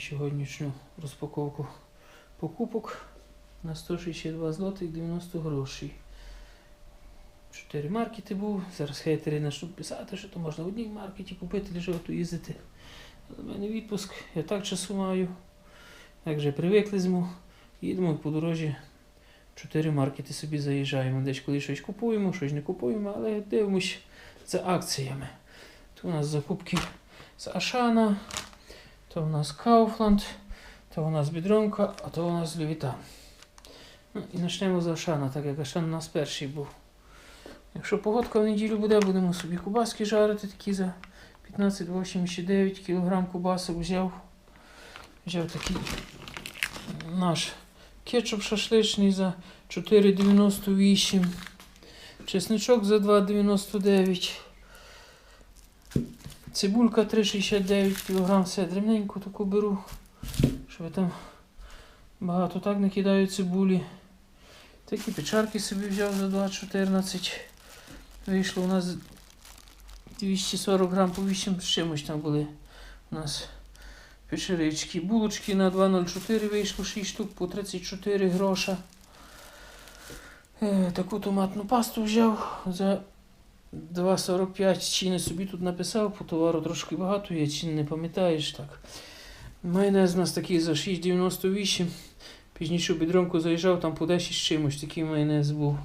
сьогоднішню розпаковку покупок на 162 злотих 90 грошей. Чотири маркети був. Зараз хейтери почнуть писати, що то можна в одній маркеті купити, лише їздити. Але в мене відпуск, я так часу маю. Як вже привикли зиму. Їдемо по дорожі. Чотири маркети собі заїжджаємо. Десь коли щось купуємо, щось не купуємо, але дивимось за акціями. Тут у нас закупки з Ашана, то у нас Kaufland, то у нас Бідронка, а то у нас Левітан. Ну, і почнемо з Ашана, так як Ашан у нас перший був. Якщо погодка в неділю буде, будемо собі кубаски жарити такі за 15,89 кг кубасок взяв. Взяв такий наш кетчуп шашличний за 4,98. Чесничок за 2,99. Цибулька 3,69 кг. Все дрібненьку таку беру. Щоб там багато так не кидаю цибулі. Такі печарки собі взяв за 2,14. Вийшло у нас 240 грам по 8 з чимось там були у нас печерички. Булочки на 2,04 вийшло 6 штук по 34 гроша. Е, таку томатну пасту взяв за 2,45 чи не собі тут написав, по товару трошки багато є, чи не пам'ятаєш так. Майонез у нас такий за 6,98. Пізніше бідронку заїжджав, там по 10 з чимось такий майонез був.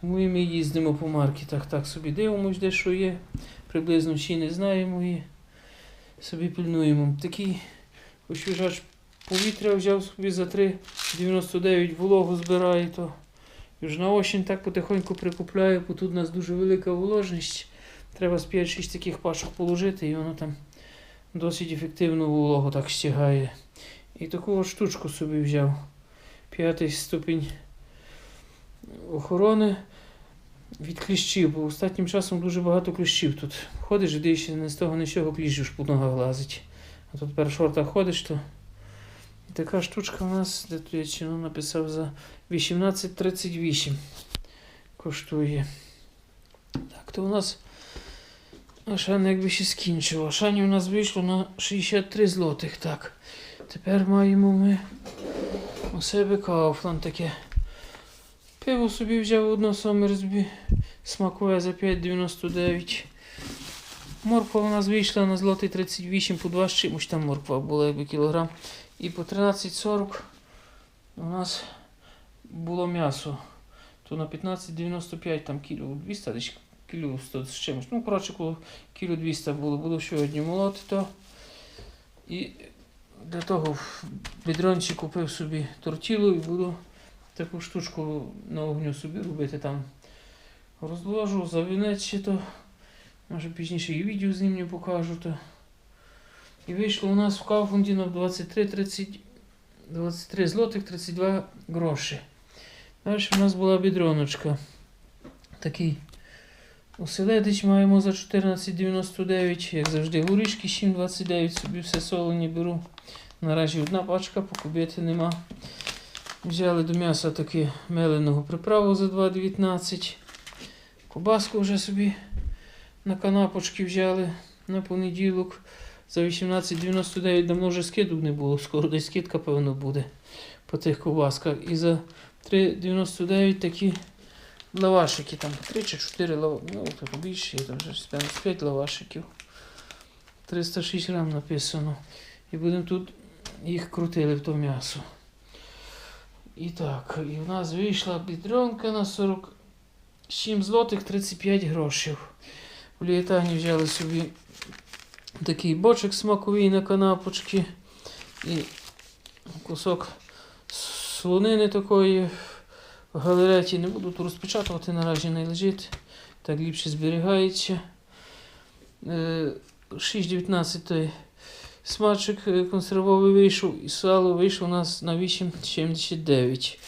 Тому і ми їздимо по маркетах, так собі дивимось, де що є. Приблизно чи не знаємо і собі пильнуємо. Такий освіжач повітря взяв собі за 3,99 вологу збирає, то вже на осінь так потихоньку прикупляю, бо тут у нас дуже велика вологність. Треба з 5-6 таких пачок положити, і воно там досить ефективно вологу так стягає. І таку от штучку собі взяв. П'ятий ступінь охорони від кліщів, бо останнім часом дуже багато кліщів тут. Ходиш дивишся, не з того нічого кліщів ж по ногах лазить. А тут шортах ходиш, то така штучка у нас, де тут я ціну написав за 18,38 коштує. Так, то у нас Ашан якби ще скінчив. Ашані у нас вийшло на 63 злотих. Так. Тепер маємо ми у себе Кауфланд таке. Пиво собі взяв одно Сомерсбі. Смакове за 5,99. Морква у нас вийшла на злотий 38 по 2 з чимось там морква була якби кілограм. І по 13,40 у нас було м'ясо. То на 15,95 там кіло 200 десь кіло 100 з чимось. Ну, коротше, коло кіло 200 було. Буду сьогодні молоти то. І для того в бідрончі купив собі тортілу і буду таку штучку на огню собі робити там. Розложу за вінець ще то. Може пізніше і відео знімлю покажу то. І вийшло у нас в Кауфундіно 23, 30, 23 злотих 32 гроші. Далі у нас була бідроночка. Такий оселедич маємо за 14,99, як завжди, горішки 7,29, собі все солені беру. Наразі одна пачка, покупити нема. Взяли до м'яса таки меленого приправу за 2,19. Кобаску вже собі на канапочки взяли на понеділок. За 18,99 давно вже скидок не було, скоро десь скидка, певно, буде по тих ковбасках. І за 3,99 такі лавашики, там 3 чи 4 лавашики, ну тут більше, там вже 5 лавашиків. 306 грам написано. І будемо тут їх крутили в то м'ясо. І так, і в нас вийшла бідронка на 47 злотих 35 грошів. В Лієтані взяли собі такий бочок смаковий на канапочки і кусок слонини такої в галереті. Не буду тут розпечатувати, наразі не лежить. Так ліпше зберігається. Е, 6,19 смачок е, консервовий вийшов і сало вийшло у нас на 8,79.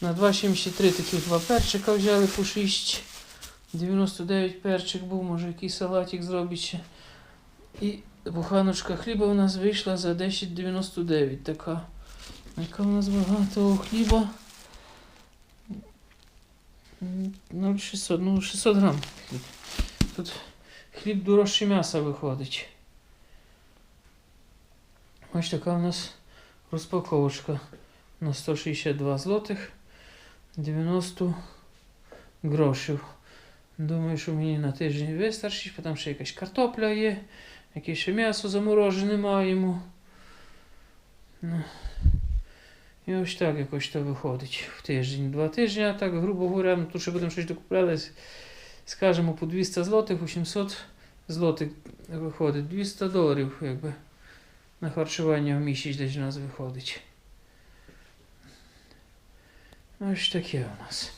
На 2,73 таких два перчика взяли по 6. 99 перчик був, може якийсь салатик зробить ще. І буханочка хліба у нас вийшла за 10,99 така. Яка у нас багато хліба? 0,600, ну 600 грам хліб. Тут хліб дорожче м'яса виходить. Ось така у нас розпаковочка на 162 злотих 90 грошів. Думаю, що мені на тиждень вистачить, бо там ще якась картопля є, якесь ще м'ясо заморожене маємо. Ну. І ось так якось то виходить в тиждень. Два тижні, а так, грубо говоря, ну, тут ще будемо щось докупляли, скажімо, по 200 злотих, 800 злотих виходить. 200 доларів, якби, на харчування в місяць десь у нас виходить. Ось таке у нас.